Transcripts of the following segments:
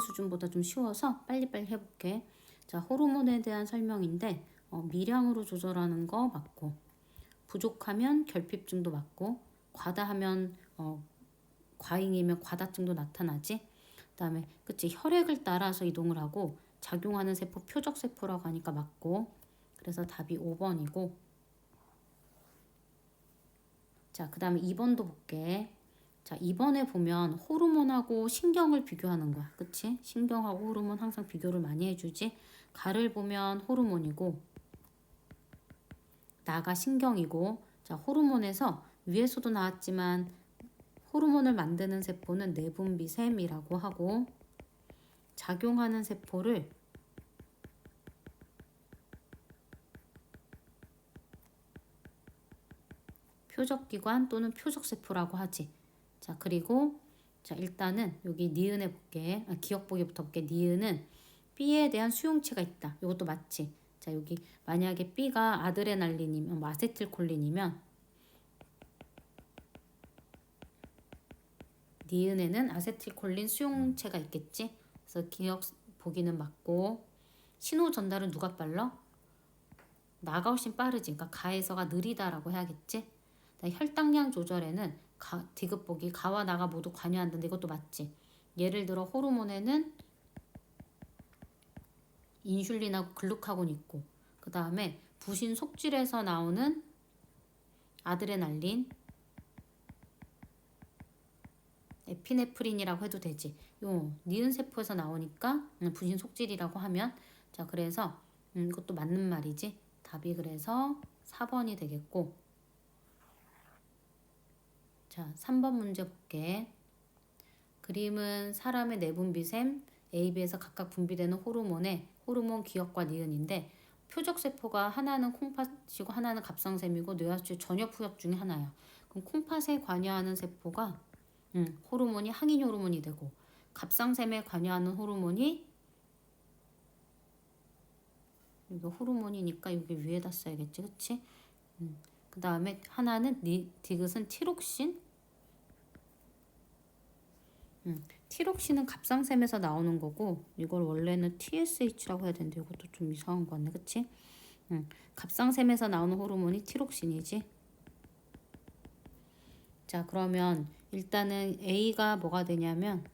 수준보다 좀 쉬워서 빨리빨리 해볼게. 자, 호르몬에 대한 설명인데 어, 미량으로 조절하는 거 맞고 부족하면 결핍증도 맞고 과다하면 어, 과잉이면 과다증도 나타나지. 그다음에 그치 혈액을 따라서 이동을 하고 작용하는 세포 표적 세포라고 하니까 맞고 그래서 답이 5번이고 자 그다음에 2번도 볼게. 자, 이번에 보면 호르몬하고 신경을 비교하는 거야. 그치? 신경하고 호르몬 항상 비교를 많이 해주지. 가를 보면 호르몬이고, 나가 신경이고, 자, 호르몬에서 위에서도 나왔지만, 호르몬을 만드는 세포는 내분비샘이라고 하고, 작용하는 세포를 표적기관 또는 표적세포라고 하지. 자, 그리고 자, 일단은 여기 니은에 볼게. 아, 기억 보기부터 볼게. 니은은 B에 대한 수용체가 있다. 이것도 맞지? 자, 여기 만약에 B가 아드레날린이면 뭐 아세틸콜린이면 니은에는 아세틸콜린 수용체가 있겠지? 그래서 기억 보기는 맞고 신호 전달은 누가 빨라? 나가 훨씬 빠르지. 그러니까 가에서가 느리다라고 해야겠지? 혈당량 조절에는 가, 디귿 보기 가와 나가 모두 관여한다는데 이것도 맞지. 예를 들어 호르몬에는 인슐린하고 글루카곤 있고 그 다음에 부신 속질에서 나오는 아드레날린 에피네프린이라고 해도 되지. 요 니은 세포에서 나오니까 음, 부신 속질이라고 하면 자 그래서 음, 이것도 맞는 말이지. 답이 그래서 4번이 되겠고 자, 3번 문제 볼게. 그림은 사람의 내분비샘 AB에서 각각 분비되는 호르몬의 호르몬 기억과 니은인데 표적 세포가 하나는 콩팥이고 하나는 갑상샘이고 뇌하수체 전엽 후엽 중에 하나야. 그럼 콩팥에 관여하는 세포가 음, 호르몬이 항인 호르몬이 되고 갑상샘에 관여하는 호르몬이 이거 호르몬이니까 여기 위에다 써야겠지, 그치? 음. 그 다음에 하나는 니, 디귿은 티록신 음, 티록신은 갑상샘에서 나오는 거고 이걸 원래는 TSH라고 해야 되는데 이것도 좀 이상한 거 같네. 그치? 음, 갑상샘에서 나오는 호르몬이 티록신이지. 자 그러면 일단은 A가 뭐가 되냐면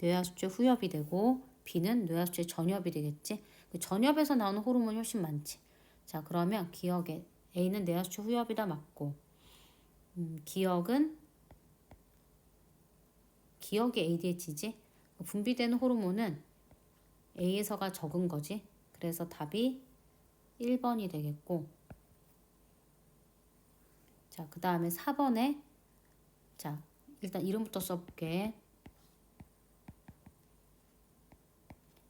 뇌하수체 후엽이 되고 B는 뇌하수체 전엽이 되겠지? 그 전엽에서 나오는 호르몬이 훨씬 많지. 자 그러면 기억에 A는 뇌하수체 후엽이다 맞고 음, 기억은? 기억이 ADH지? 분비되는 호르몬은 A에서가 적은 거지. 그래서 답이 1번이 되겠고. 자 그 다음에 4번에 자 일단 이름부터 써볼게.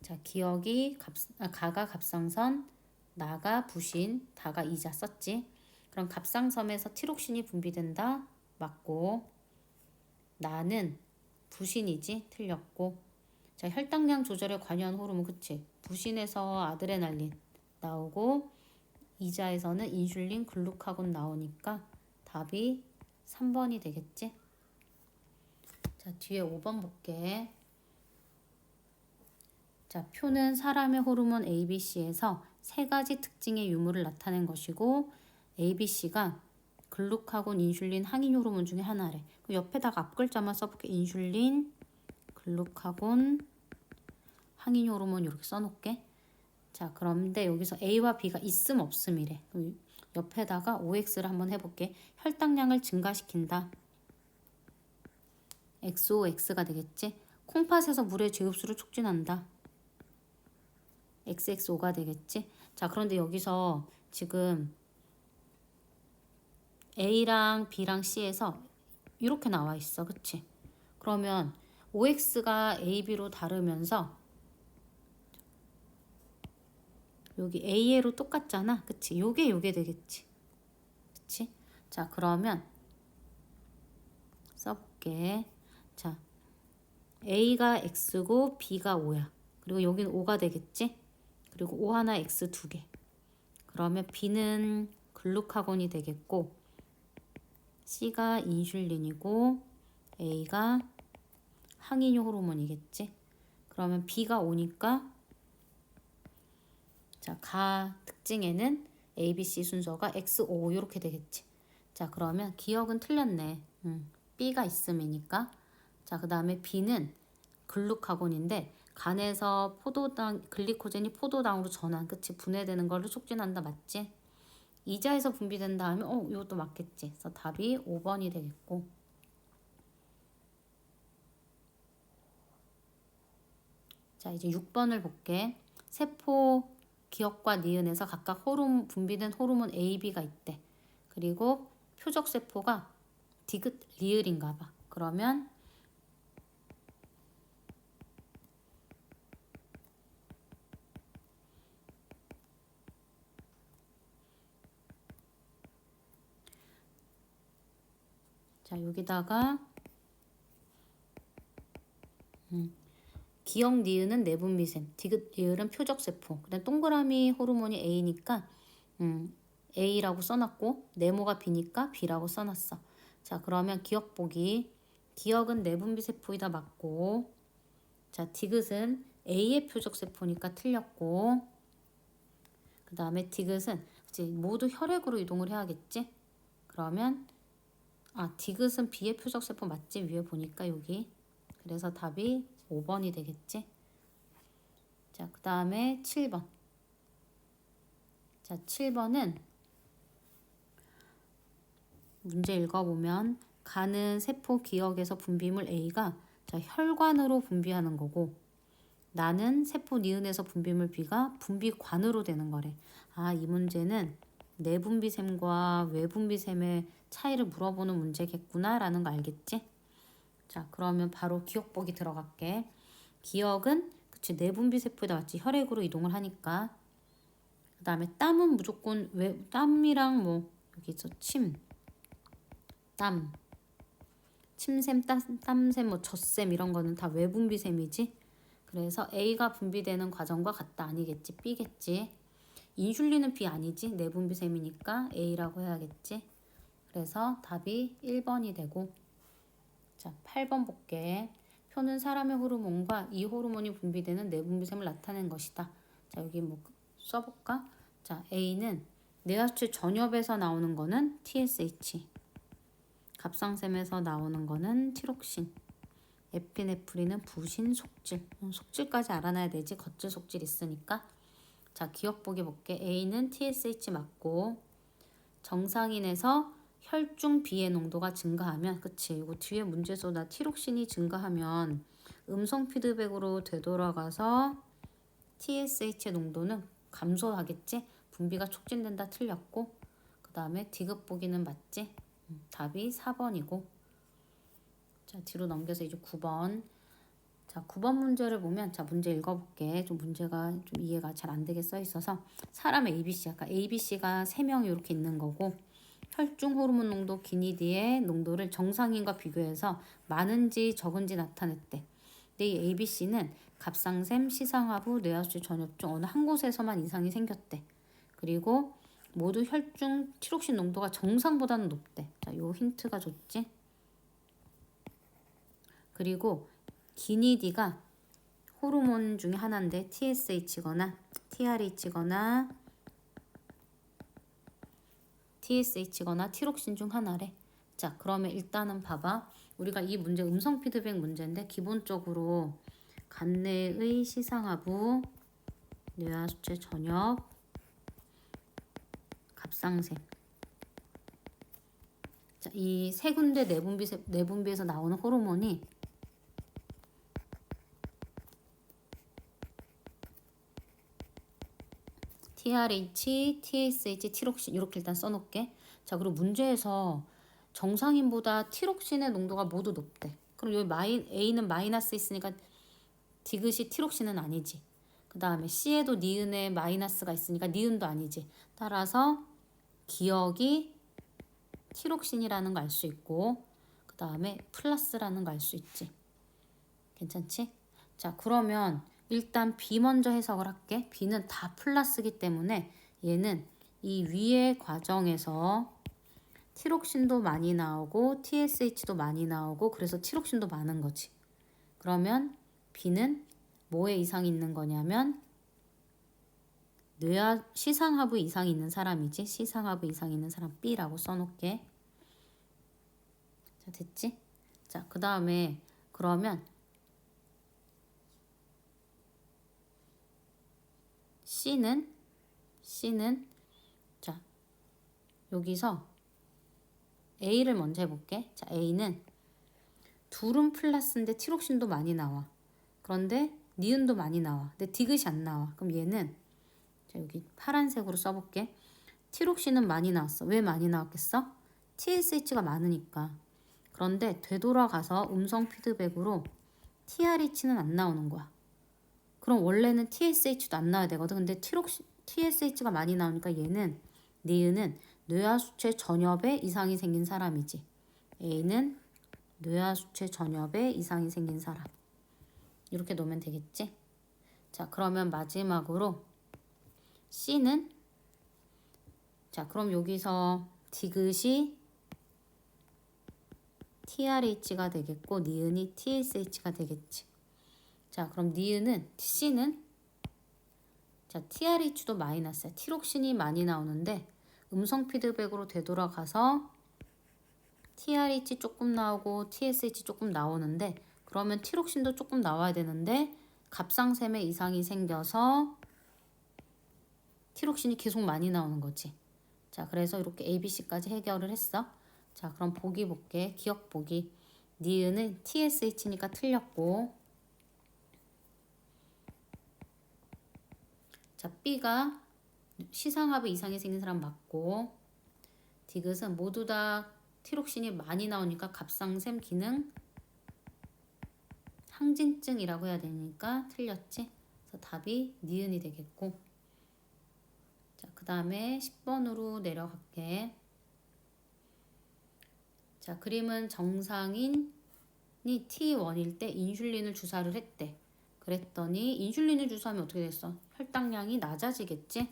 자 기억이 갑, 아, 가가 갑상선 나가 부신 다가 이자 썼지 그럼 갑상섬에서 티록신이 분비된다. 맞고. 나는 부신이지? 틀렸고. 자 혈당량 조절에 관여한 호르몬 그치? 부신에서 아드레날린 나오고 이자에서는 인슐린 글루카곤 나오니까 답이 3번이 되겠지? 자 뒤에 5번 볼게. 자 표는 사람의 호르몬 ABC에서 세 가지 특징의 유무를 나타낸 것이고 ABC가 글루카곤, 인슐린, 항인 호르몬 중에 하나래. 그 옆에다가 앞 글자만 써볼게. 인슐린, 글루카곤, 항인 호르몬 이렇게 써놓을게. 자, 그런데 여기서 A와 B가 있음 없음이래. 그럼 옆에다가 OX를 한번 해볼게. 혈당량을 증가시킨다. XOX가 되겠지? 콩팥에서 물의 재흡수를 촉진한다. XXO가 되겠지? 자, 그런데 여기서 지금 A랑 B랑 C에서 이렇게 나와 있어. 그치? 그러면 OX가 AB로 다르면서 여기 AA로 똑같잖아. 그치? 요게 요게 되겠지. 그치? 자, 그러면 써볼게. 자, A가 X고 B가 O야. 그리고 여기는 O가 되겠지? 그리고 O 하나 X 두 개. 그러면 B는 글루카곤이 되겠고 C가 인슐린이고 A가 항인유 호르몬이겠지. 그러면 B가 오니까 자, 가 특징에는 A, B, C 순서가 X, O 이렇게 되겠지. 자, 그러면 기억은 틀렸네. 음, B가 있음이니까. 자, 그 다음에 B는 글루카곤인데 간에서 포도당 글리코젠이 포도당으로 전환, 그치? 분해되는 걸로 촉진한다, 맞지? 이자에서 분비된 다음에 어, 이것도 맞겠지. 그래서 답이 5번이 되겠고. 자, 이제 6번을 볼게. 세포 기억과 니은에서 각각 호르몬 분비된 호르몬 A, B가 있대. 그리고 표적 세포가 디귿 리을인가 봐. 그러면 자, 여기다가 음, 기억 니은은 내분비샘, 디귿 리을은 표적 세포. 그다음 동그라미 호르몬이 A니까 음, A라고 써놨고 네모가 B니까 B라고 써놨어. 자, 그러면 기억 보기. 기억은 내분비 세포이다 맞고 자, 디귿은 A의 표적 세포니까 틀렸고 그 다음에 디귿은 모두 혈액으로 이동을 해야겠지? 그러면 아, 디귿은 B의 표적 세포 맞지? 위에 보니까 여기. 그래서 답이 5번이 되겠지? 자, 그 다음에 7번. 자, 7번은 문제 읽어보면 간은 세포 기억에서 분비물 A가 자, 혈관으로 분비하는 거고 나는 세포 니은에서 분비물 B가 분비관으로 되는 거래. 아, 이 문제는 내분비샘과 외분비샘의 차이를 물어보는 문제겠구나라는 거 알겠지? 자, 그러면 바로 기억 보기 들어갈게. 기억은 그치 내분비 세포에다 맞지 혈액으로 이동을 하니까. 그다음에 땀은 무조건 왜 땀이랑 뭐 여기서 침, 땀, 침샘, 땀, 땀샘, 뭐 젖샘 이런 거는 다 외분비샘이지. 그래서 A가 분비되는 과정과 같다 아니겠지? B겠지. 인슐린은 B 아니지? 내분비샘이니까 A라고 해야겠지. 그래서 답이 1번이 되고 자 8번 볼게. 표는 사람의 호르몬과 이 호르몬이 분비되는 내분비샘을 나타낸 것이다. 자 여기 뭐 써볼까? 자 A는 뇌하추 전엽에서 나오는 거는 TSH 갑상샘에서 나오는 거는 티록신 에피네프린은 부신 속질 음, 속질까지 알아놔야 되지 겉질 속질 있으니까 자 기억 보기 볼게 A는 TSH 맞고 정상인에서 혈중 B의 농도가 증가하면 그치 이거 뒤에 문제에서 나 티록신이 증가하면 음성 피드백으로 되돌아가서 TSH의 농도는 감소하겠지? 분비가 촉진된다 틀렸고. 그 다음에 디귿 보기는 맞지? 음, 답이 4번이고. 자 뒤로 넘겨서 이제 9번. 자 9번 문제를 보면 자 문제 읽어볼게. 좀 문제가 좀 이해가 잘 안 되게 써 있어서. 사람 ABC 아까 ABC가 3명이 이렇게 있는 거고 혈중 호르몬 농도 기니디의 농도를 정상인과 비교해서 많은지 적은지 나타냈대. 근데 이 ABC는 갑상샘, 시상하부, 뇌하수 전엽 중 어느 한 곳에서만 이상이 생겼대. 그리고 모두 혈중 티록신 농도가 정상보다는 높대. 자, 요 힌트가 좋지? 그리고 기니디가 호르몬 중에 하나인데 TSH거나 TRH거나 TSH거나 티록신 중 하나래. 자, 그러면 일단은 봐봐. 우리가 이 문제 음성 피드백 문제인데 기본적으로 간내의 시상하부, 뇌하수체 전엽, 갑상샘. 자, 이 세 군데 내분비 내분비에서 나오는 호르몬이 TRH, TSH, 티록신 이렇게 일단 써놓게. 자 그리고 문제에서 정상인보다 티록신의 농도가 모두 높대. 그럼 여기 마이, A는 마이너스 있으니까 디귿이 티록신은 아니지. 그 다음에 C에도 니은에 마이너스가 있으니까 니은도 아니지. 따라서 기억이 티록신이라는 거 알 수 있고 그 다음에 플러스라는 거 알 수 있지. 괜찮지? 자 그러면 일단 B 먼저 해석을 할게. B는 다 플러스기 때문에 얘는 이 위의 과정에서 티록신도 많이 나오고 TSH도 많이 나오고 그래서 티록신도 많은 거지. 그러면 B는 뭐에 이상이 있는 거냐면 뇌하 시상하부 이상이 있는 사람이지. 시상하부 이상 있는 사람 B라고 써놓게. 자 됐지? 자 그 다음에 그러면 C는 C는 자 여기서 A를 먼저 해볼게. 자 A는 둘은 플러스인데 티록신도 많이 나와. 그런데 니은도 많이 나와. 근데 디귿이 안 나와. 그럼 얘는 자 여기 파란색으로 써볼게. 티록신은 많이 나왔어. 왜 많이 나왔겠어? TSH가 많으니까. 그런데 되돌아가서 음성 피드백으로 TRH는 안 나오는 거야. 그럼 원래는 TSH도 안 나와야 되거든. 근데 티록시, TSH가 많이 나오니까 얘는 니은은 뇌하수체 전엽에 이상이 생긴 사람이지. A는 뇌하수체 전엽에 이상이 생긴 사람. 이렇게 놓으면 되겠지? 자, 그러면 마지막으로 C는 자, 그럼 여기서 디귿이 TRH가 되겠고 니은이 TSH가 되겠지. 자, 그럼 니은은 C는 자, TRH도 마이너스야. 티록신이 많이 나오는데 음성 피드백으로 되돌아가서 TRH 조금 나오고 TSH 조금 나오는데 그러면 티록신도 조금 나와야 되는데 갑상샘에 이상이 생겨서 티록신이 계속 많이 나오는 거지. 자, 그래서 이렇게 ABC까지 해결을 했어. 자, 그럼 보기 볼게. 기억 보기. 니은은 TSH니까 틀렸고 자, B가 시상합의 이상이 생긴 사람 맞고 디귿은 모두 다 티록신이 많이 나오니까 갑상샘 기능 항진증이라고 해야 되니까 틀렸지. 그래서 답이 니은이 되겠고 자, 그 다음에 10번으로 내려갈게. 자, 그림은 정상인이 T1일 때 인슐린을 주사를 했대. 그랬더니 인슐린을 주사하면 어떻게 됐어? 혈당량이 낮아지겠지?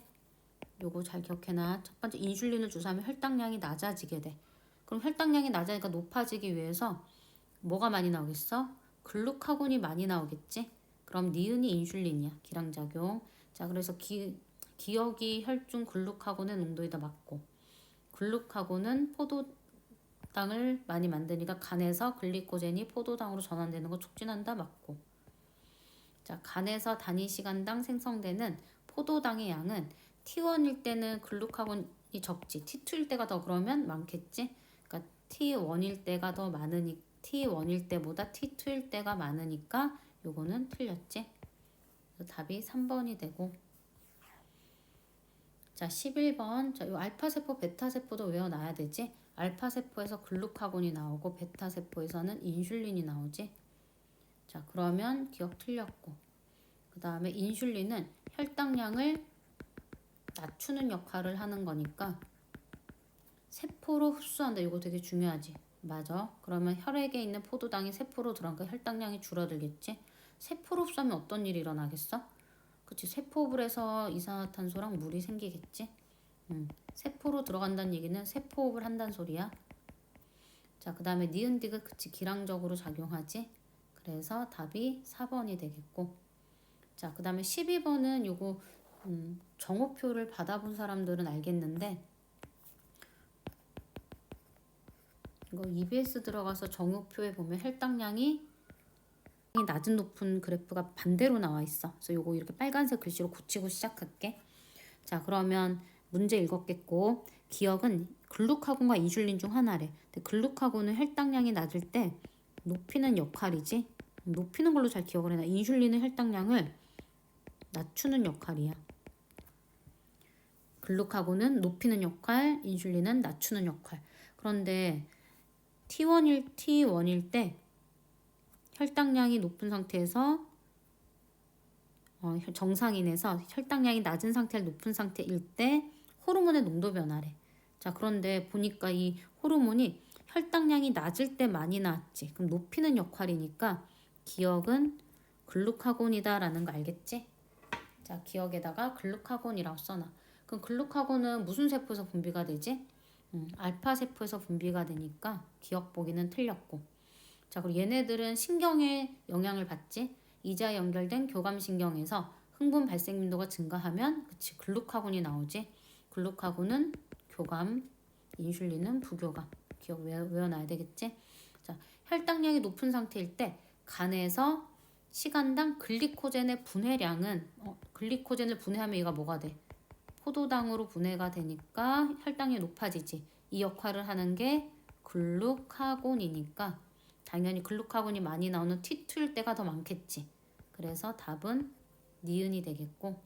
요거 잘 기억해놔. 첫 번째 인슐린을 주사하면 혈당량이 낮아지게 돼. 그럼 혈당량이 낮아지니까 높아지기 위해서 뭐가 많이 나오겠어? 글루카곤이 많이 나오겠지? 그럼 니은이 인슐린이야. 기량작용. 자, 그래서 기, 기억이 혈중 글루카곤의 농도에 다 맞고 글루카곤은 포도당을 많이 만드니까 간에서 글리코젠이 포도당으로 전환되는 거 촉진한다 맞고 자, 간에서 단위 시간당 생성되는 포도당의 양은 T1일 때는 글루카곤이 적지. T2일 때가 더 그러면 많겠지. 그러니까 T1일 때가 더 많으니 T1일 때보다 T2일 때가 많으니까 요거는 틀렸지. 답이 3번이 되고 자, 11번. 자, 요 알파 세포, 베타 세포도 외워놔야 되지. 알파 세포에서 글루카곤이 나오고 베타 세포에서는 인슐린이 나오지. 자, 그러면 기억 틀렸고. 그 다음에 인슐린은 혈당량을 낮추는 역할을 하는 거니까 세포로 흡수한다. 이거 되게 중요하지. 맞아. 그러면 혈액에 있는 포도당이 세포로 들어가니까 혈당량이 줄어들겠지. 세포로 흡수하면 어떤 일이 일어나겠어? 그치. 세포흡을 해서 이산화탄소랑 물이 생기겠지. 음. 세포로 들어간다는 얘기는 세포흡을 한다는 소리야. 자, 그 다음에 니은디귿 그치. 기량적으로 작용하지. 그래서 답이 4번이 되겠고. 자, 그 다음에 12번은 요거 음, 정오표를 받아본 사람들은 알겠는데 이거 EBS 들어가서 정오표에 보면 혈당량이 낮은 높은 그래프가 반대로 나와 있어. 그래서 요거 이렇게 빨간색 글씨로 고치고 시작할게. 자, 그러면 문제 읽었겠고 기억은 글루카곤과 인슐린 중 하나래. 근데 글루카곤은 혈당량이 낮을 때 높이는 역할이지. 높이는 걸로 잘 기억을 해놔. 인슐린은 혈당량을 낮추는 역할이야. 글루카곤은 높이는 역할, 인슐린은 낮추는 역할. 그런데 T1일 T1일 때 혈당량이 높은 상태에서 어, 정상인에서 혈당량이 낮은 상태를 높은 상태일 때 호르몬의 농도 변화래. 자, 그런데 보니까 이 호르몬이 혈당량이 낮을 때 많이 나왔지. 그럼 높이는 역할이니까 기억은 글루카곤이다라는 거 알겠지? 자, 기억에다가 글루카곤이라고 써놔. 그럼 글루카곤은 무슨 세포에서 분비가 되지? 음, 알파 세포에서 분비가 되니까 기억 보기는 틀렸고. 자, 그리고 얘네들은 신경에 영향을 받지. 이자 연결된 교감 신경에서 흥분 발생 빈도가 증가하면 그치 글루카곤이 나오지. 글루카곤은 교감, 인슐린은 부교감. 기억 외워, 외워놔야 되겠지. 자, 혈당량이 높은 상태일 때 간에서 시간당 글리코젠의 분해량은 어, 글리코젠을 분해하면 얘가 뭐가 돼? 포도당으로 분해가 되니까 혈당이 높아지지. 이 역할을 하는 게 글루카곤이니까 당연히 글루카곤이 많이 나오는 T2일 때가 더 많겠지. 그래서 답은 니은이 되겠고.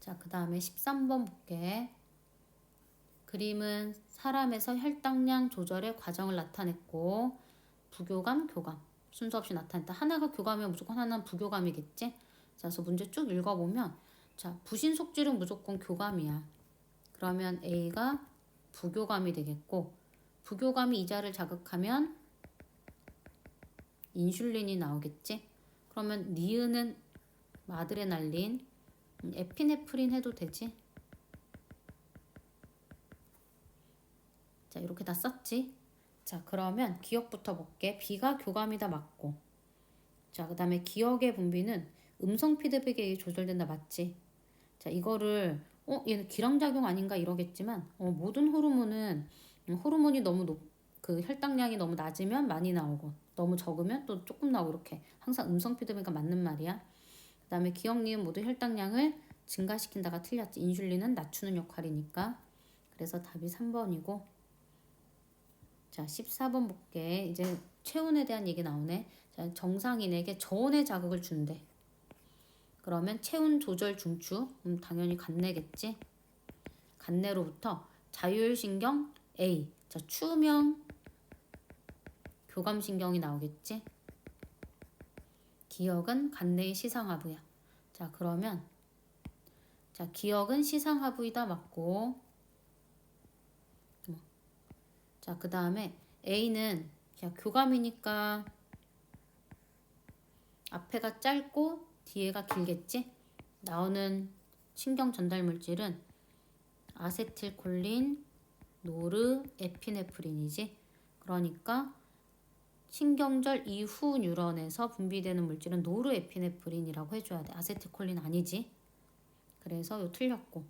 자, 그 다음에 13번 볼게. 그림은 사람에서 혈당량 조절의 과정을 나타냈고, 부교감, 교감. 순서 없이 나타냈다. 하나가 교감이면 무조건 하나는 부교감이겠지? 자, 그래서 문제 쭉 읽어보면, 자, 부신 속질은 무조건 교감이야. 그러면 A가 부교감이 되겠고, 부교감이 이자를 자극하면 인슐린이 나오겠지? 그러면 니은은 마드레날린, 음, 에피네프린 해도 되지? 자, 이렇게 다 썼지? 자, 그러면 기억부터 볼게. B가 교감이다 맞고. 자, 그 다음에 기억의 분비는 음성 피드백에 조절된다 맞지? 자, 이거를 어, 얘는 기량작용 아닌가 이러겠지만 어, 모든 호르몬은 음, 호르몬이 너무 높, 그 혈당량이 너무 낮으면 많이 나오고 너무 적으면 또 조금 나오고 이렇게 항상 음성 피드백과 맞는 말이야. 그다음에 기억, 니은 모두 혈당량을 증가시킨다가 틀렸지. 인슐린은 낮추는 역할이니까. 그래서 답이 3번이고. 자, 14번 볼게. 이제 체온에 대한 얘기 나오네. 자, 정상인에게 저온의 자극을 준대. 그러면 체온 조절 중추, 음, 당연히 간내겠지. 간내로부터 자율신경 A, 자 추명 교감신경이 나오겠지. 기억은 간내의 시상하부야. 자 그러면 자 기억은 시상하부이다 맞고. 자 그 다음에 A는 자 교감이니까 앞에가 짧고 뒤에가 길겠지? 나오는 신경 전달 물질은 아세틸콜린, 노르, 에피네프린이지. 그러니까 신경절 이후 뉴런에서 분비되는 물질은 노르 에피네프린이라고 해줘야 돼. 아세틸콜린 아니지. 그래서 요 틀렸고.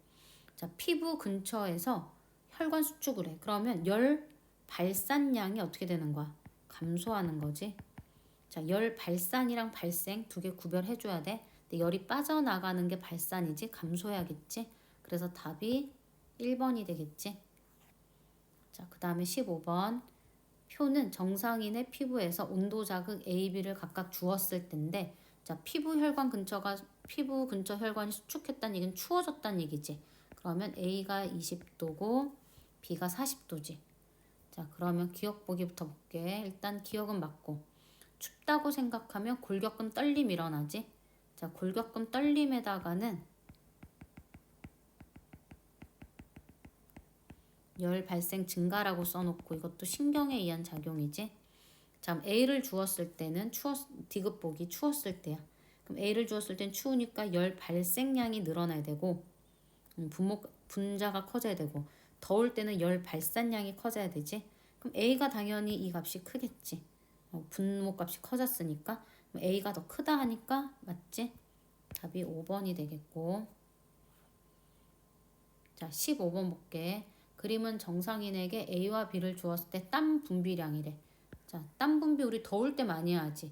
자, 피부 근처에서 혈관 수축을 해. 그러면 열 발산량이 어떻게 되는 거야? 감소하는 거지. 자, 열 발산이랑 발생 두 개 구별해 줘야 돼. 근데 열이 빠져나가는 게 발산이지 감소해야겠지. 그래서 답이 1번이 되겠지. 자, 그다음에 15번. 표는 정상인의 피부에서 온도 자극 A, B를 각각 주었을 텐데 자, 피부 혈관 근처가 피부 근처 혈관이 수축했다는 얘기는 추워졌다는 얘기지. 그러면 A가 20도고 B가 40도지. 자, 그러면 기억 보기부터 볼게. 일단 기억은 맞고 춥다고 생각하면 골격근 떨림 일어나지. 자, 골격근 떨림에다가는 열 발생 증가라고 써놓고 이것도 신경에 의한 작용이지. 자, A를 주었을 때는 추웠 디귿 보기 추웠을 때야. 그럼 A를 주었을 땐 추우니까 열 발생량이 늘어나야 되고 음, 분모 분자가 커져야 되고 더울 때는 열 발산량이 커져야 되지. 그럼 A가 당연히 이 값이 크겠지. 어, 분모 값이 커졌으니까 A가 더 크다 하니까 맞지? 답이 5번이 되겠고 자 15번 볼게. 그림은 정상인에게 A와 B를 주었을 때 땀 분비량이래. 자, 땀 분비 우리 더울 때 많이 하지.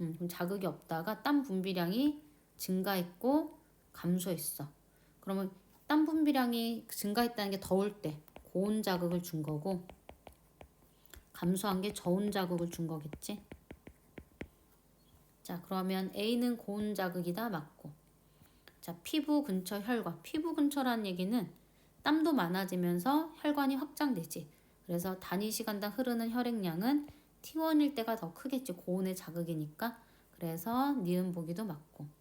음, 그럼 자극이 없다가 땀 분비량이 증가했고 감소했어. 그러면 땀 분비량이 증가했다는 게 더울 때 고온 자극을 준 거고 감소한 게 저온 자극을 준 거겠지. 자, 그러면 A는 고온 자극이다 맞고. 자, 피부 근처 혈관. 피부 근처라는 얘기는 땀도 많아지면서 혈관이 확장되지. 그래서 단위 시간당 흐르는 혈액량은 T1일 때가 더 크겠지. 고온의 자극이니까. 그래서 니은 보기도 맞고.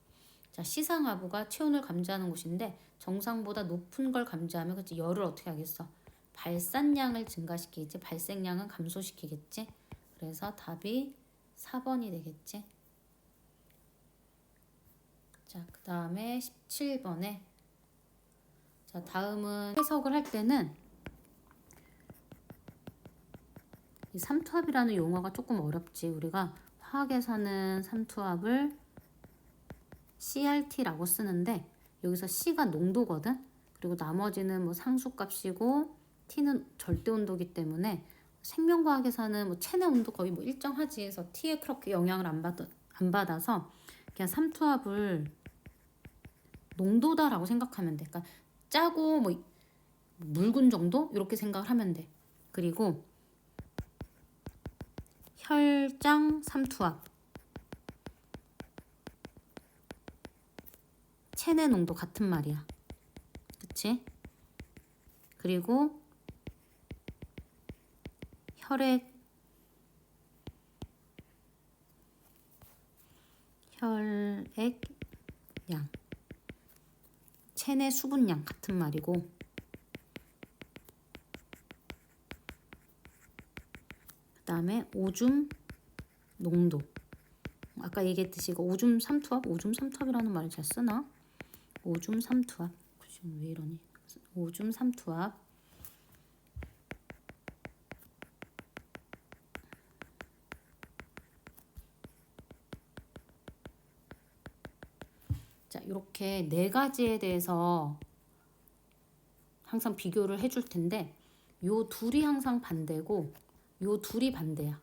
자, 시상하부가 체온을 감지하는 곳인데 정상보다 높은 걸 감지하면 그치 열을 어떻게 하겠어? 발산량을 증가시키겠지. 발생량은 감소시키겠지. 그래서 답이 4번이 되겠지. 자, 그 다음에 17번에 자, 다음은 해석을 할 때는 이 삼투압이라는 용어가 조금 어렵지. 우리가 화학에서는 삼투압을 CRT라고 쓰는데 여기서 C가 농도거든. 그리고 나머지는 뭐 상수값이고 T는 절대 온도기 때문에 생명과학에서는 뭐 체내 온도 거의 뭐 일정하지 해서 T에 그렇게 영향을 안 받아 안 받아서 그냥 삼투압을 농도다라고 생각하면 돼. 그러니까 짜고 뭐 묽은 정도 이렇게 생각을 하면 돼. 그리고 혈장 삼투압 체내 농도 같은 말이야. 그치? 그리고 혈액 혈액양. 체내 수분량 같은 말이고. 그 다음에 오줌 농도. 아까 얘기했듯이 이거 오줌 삼투압? 오줌 삼투압이라는 말을 잘 쓰나 오줌 삼투압. 지금 왜 이러니? 오줌 삼투압. 자 이렇게 네 가지에 대해서 항상 비교를 해줄 텐데 요 둘이 항상 반대고 요 둘이 반대야.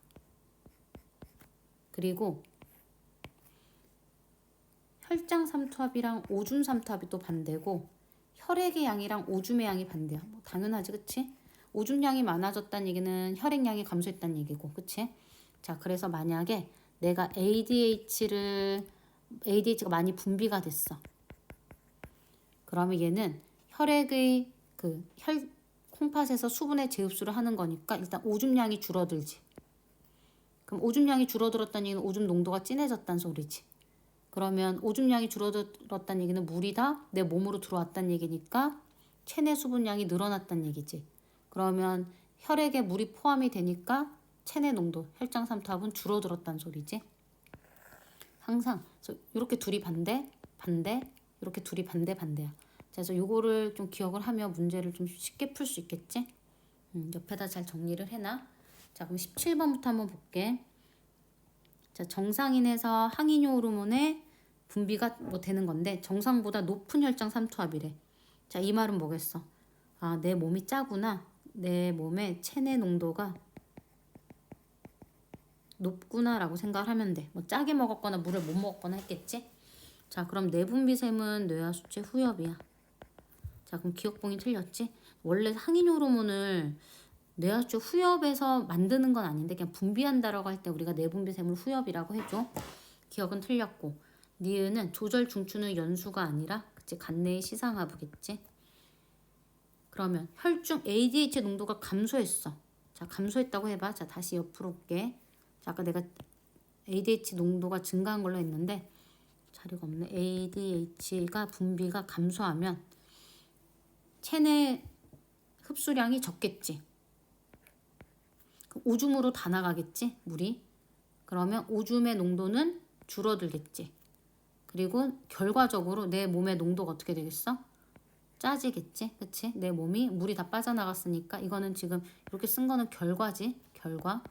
그리고 혈장 삼투압이랑 오줌 삼투압이 또 반대고 혈액의 양이랑 오줌의 양이 반대야. 뭐 당연하지, 그치? 오줌 양이 많아졌다는 얘기는 혈액 양이 감소했다는 얘기고, 그치? 자, 그래서 만약에 내가 ADH를 ADH가 많이 분비가 됐어. 그러면 얘는 혈액의 그 혈 콩팥에서 수분의 재흡수를 하는 거니까 일단 오줌량이 줄어들지. 그럼 오줌량이 줄어들었다는 얘기는 오줌 농도가 진해졌다는 소리지. 그러면 오줌량이 줄어들었다는 얘기는 물이 다 내 몸으로 들어왔다는 얘기니까 체내 수분량이 늘어났다는 얘기지. 그러면 혈액에 물이 포함이 되니까 체내 농도, 혈장 삼투압은 줄어들었다는 소리지. 항상 그래서 이렇게 둘이 반대, 반대, 이렇게 둘이 반대, 반대야. 그래서 요거를 좀 기억을 하면 문제를 좀 쉽게 풀 수 있겠지? 음, 옆에다 잘 정리를 해놔. 자, 그럼 17번부터 한번 볼게. 자, 정상인에서 항이뇨 호르몬의 분비가 뭐 되는 건데 정상보다 높은 혈장 삼투압이래. 자, 이 말은 뭐겠어? 아, 내 몸이 짜구나. 내 몸의 체내 농도가 높구나라고 생각을 하면 돼. 뭐 짜게 먹었거나 물을 못 먹었거나 했겠지? 자, 그럼 내분비샘은 뇌하 수체 후엽이야. 자, 그럼 기억봉이 틀렸지? 원래 항인 호르몬을 뇌하수체 후엽에서 만드는 건 아닌데 그냥 분비한다라고 할 때 우리가 내분비샘을 후엽이라고 해줘. 기억은 틀렸고. 니은은 조절 중추는 연수가 아니라 그치 간내의 시상하부겠지. 그러면 혈중 ADH 농도가 감소했어. 자 감소했다고 해봐. 자 다시 옆으로 올게. 자 아까 내가 ADH 농도가 증가한 걸로 했는데 자료가 없네. ADH가 분비가 감소하면 체내 흡수량이 적겠지. 오줌으로 다 나가겠지 물이. 그러면 오줌의 농도는 줄어들겠지. 그리고 결과적으로 내 몸의 농도가 어떻게 되겠어? 짜지겠지, 그치? 내 몸이 물이 다 빠져나갔으니까 이거는 지금 이렇게 쓴 거는 결과지, 결과.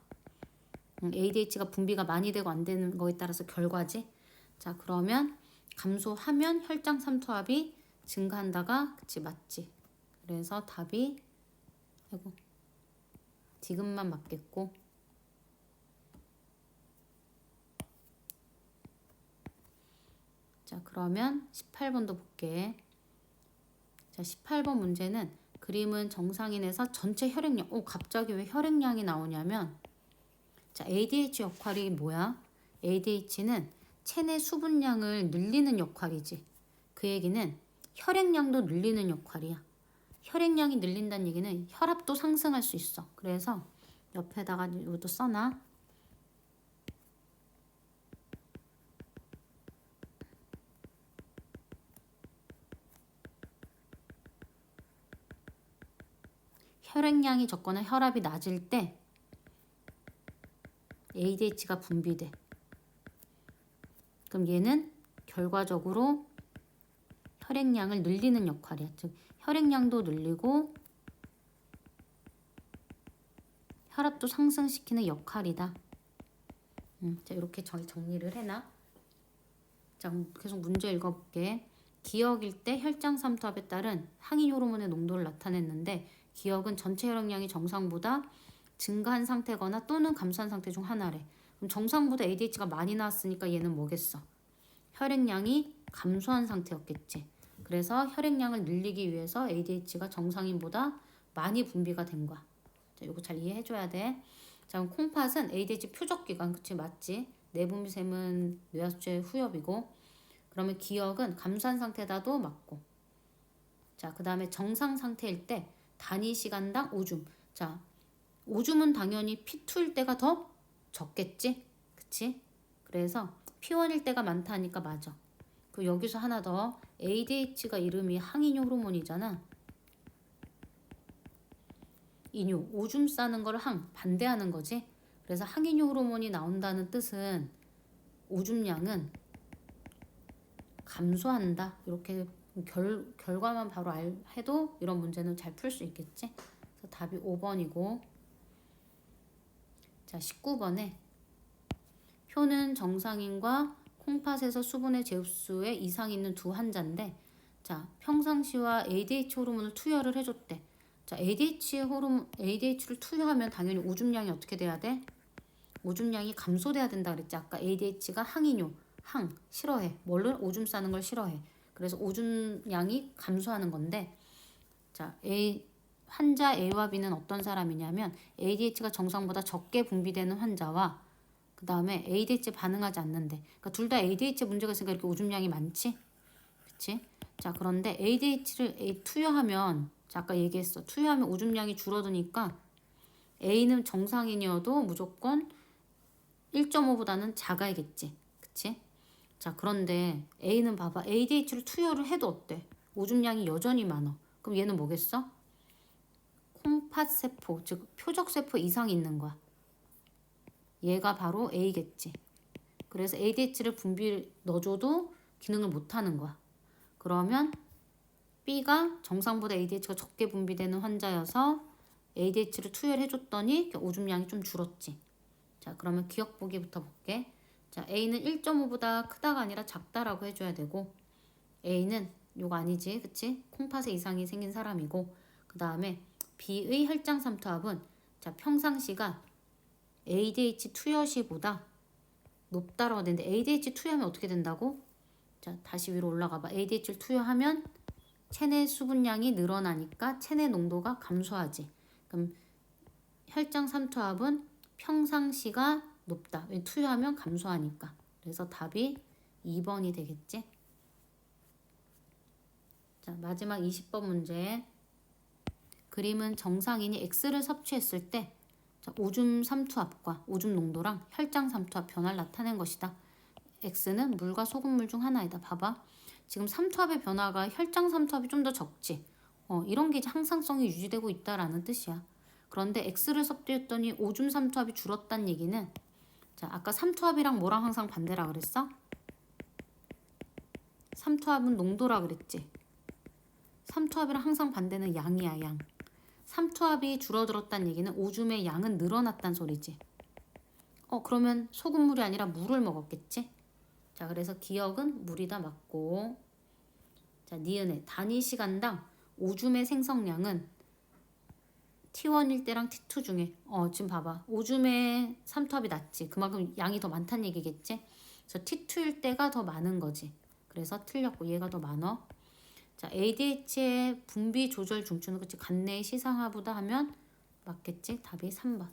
음, ADH가 분비가 많이 되고 안 되는 거에 따라서 결과지. 자, 그러면 감소하면 혈장 삼투압이 증가한다가 그치 맞지. 그래서 답이 아이고 지금만 맞겠고 자, 그러면 18번도 볼게. 자, 18번 문제는 그림은 정상인에서 전체 혈액량. 오, 갑자기 왜 혈액량이 나오냐면 자, ADH 역할이 뭐야? ADH는 체내 수분량을 늘리는 역할이지. 그 얘기는 혈액량도 늘리는 역할이야. 혈액량이 늘린다는 얘기는 혈압도 상승할 수 있어. 그래서 옆에다가 이것도 써놔. 혈액량이 적거나 혈압이 낮을 때 ADH가 분비돼. 그럼 얘는 결과적으로 혈액량을 늘리는 역할이야. 즉 혈액량도 늘리고 혈압도 상승시키는 역할이다. 음, 자 이렇게 정, 정리를 해놔. 자 그럼 계속 문제 읽어볼게. 기억일 때 혈장 삼투압에 따른 항인 호르몬의 농도를 나타냈는데 기억은 전체 혈액량이 정상보다 증가한 상태거나 또는 감소한 상태 중 하나래. 그럼 정상보다 ADH가 많이 나왔으니까 얘는 뭐겠어? 혈액량이 감소한 상태였겠지. 그래서 혈액량을 늘리기 위해서 ADH가 정상인보다 많이 분비가 된 거야. 자, 이거 잘 이해해줘야 돼. 자, 그럼 콩팥은 ADH 표적기관, 그치 맞지? 내분비샘은 뇌하수체 후엽이고, 그러면 기억은 감소한 상태다도 맞고. 자, 그 다음에 정상 상태일 때 단위 시간당 오줌. 자, 오줌은 당연히 P2일 때가 더 적겠지? 그치? 그래서 P1일 때가 많다니까 맞아. 그 여기서 하나 더 ADH가 이름이 항이뇨 호르몬이잖아. 이뇨 오줌 싸는 걸 항 반대하는 거지. 그래서 항이뇨 호르몬이 나온다는 뜻은 오줌량은 감소한다. 이렇게 결, 결과만 바로 알, 해도 이런 문제는 잘 풀 수 있겠지. 그래서 답이 5번이고 자 19번에 표는 정상인과 콩팥에서 수분의 제흡수에 이상 있는 두 환자인데 자 평상시와 ADH 호르몬을 투여를 해줬대. 자 ADH 호르몬 ADH를 투여하면 당연히 오줌량이 어떻게 돼야 돼? 오줌량이 감소돼야 된다 그랬지. 아까 ADH가 항이뇨, 항 싫어해. 뭘로 오줌 싸는 걸 싫어해. 그래서 오줌량이 감소하는 건데 자 A 환자 A와 B는 어떤 사람이냐면 ADH가 정상보다 적게 분비되는 환자와 그 다음에 ADH에 반응하지 않는데 그러니까 둘 다 ADH 문제가 있으니까 이렇게 오줌량이 많지 그치? 자 그런데 ADH를 투여하면 자 아까 얘기했어 투여하면 오줌량이 줄어드니까 A는 정상인이어도 무조건 1.5보다는 작아야겠지 그치? 자 그런데 A는 봐봐 ADH를 투여를 해도 어때? 오줌량이 여전히 많아 그럼 얘는 뭐겠어? 콩팥세포 즉 표적세포 이상이 있는 거야 얘가 바로 A겠지. 그래서 ADH를 분비 넣어줘도 기능을 못하는 거야. 그러면 B가 정상보다 ADH가 적게 분비되는 환자여서 ADH를 투여를 해줬더니 오줌량이 좀 줄었지. 자, 그러면 기억 보기부터 볼게. 자, A는 1.5보다 크다가 아니라 작다라고 해줘야 되고 A는 요거 아니지, 그치? 콩팥에 이상이 생긴 사람이고 그 다음에 B의 혈장 삼투압은 자 평상시가 ADH 투여시보다 높다라고 되는데 ADH 투여하면 어떻게 된다고? 자 다시 위로 올라가 봐. ADH를 투여하면 체내 수분량이 늘어나니까 체내 농도가 감소하지. 그럼 혈장 삼투압은 평상시가 높다. 왜 투여하면 감소하니까. 그래서 답이 2번이 되겠지. 자 마지막 20번 문제. 그림은 정상인이 X를 섭취했을 때 자, 오줌 삼투압과 오줌 농도랑 혈장 삼투압 변화를 나타낸 것이다. X는 물과 소금물 중 하나이다. 봐봐. 지금 삼투압의 변화가 혈장 삼투압이 좀 더 적지. 어, 이런 게 항상성이 유지되고 있다라는 뜻이야. 그런데 X를 섭취했더니 오줌 삼투압이 줄었다는 얘기는 자, 아까 삼투압이랑 뭐랑 항상 반대라 그랬어? 삼투압은 농도라 그랬지. 삼투압이랑 항상 반대는 양이야, 양. 삼투압이 줄어들었다는 얘기는 오줌의 양은 늘어났단 소리지. 어, 그러면 소금물이 아니라 물을 먹었겠지? 자, 그래서 기억은 물이다 맞고. 자, 니은의 단위 시간당 오줌의 생성량은 T1일 때랑 T2 중에 어, 지금 봐봐. 오줌의 삼투압이 낮지. 그만큼 양이 더 많다는 얘기겠지? 그래서 T2일 때가 더 많은 거지. 그래서 틀렸고 얘가 더 많어. 자, ADH의 분비 조절 중추는 그치 간내 시상하보다 하면 맞겠지? 답이 3번.